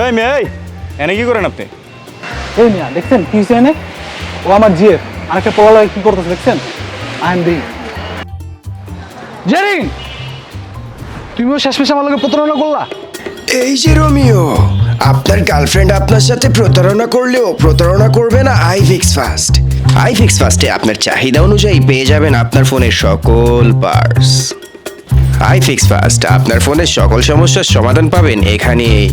এই মেয়ে এই। এনে কি করেন আপনি? এই মিয়া দেখছেন? কি হয়েছে এনে? ও আমার জিএফ। আরেকটা পড়ালেখা কি করতেছে দেখছেন? I M D Jerin! তুমিও শেষমেশ আমার লোকে প্রতারণা করলা? এই যে রোমিও আপনার গার্লফ্রেন্ড আপনার সাথে প্রতারণা করলেও প্রতারণা করবে না I fix fast I fix ফাস্টে আপনার চাহিদা অনুযায়ী পেয়ে যাবেন আপনার ফোনের সকল পার্টস আই ফিক্স ফাস্ট আপনার ফোনের সকল সমস্যার সমাধান পাবেন এখানেই।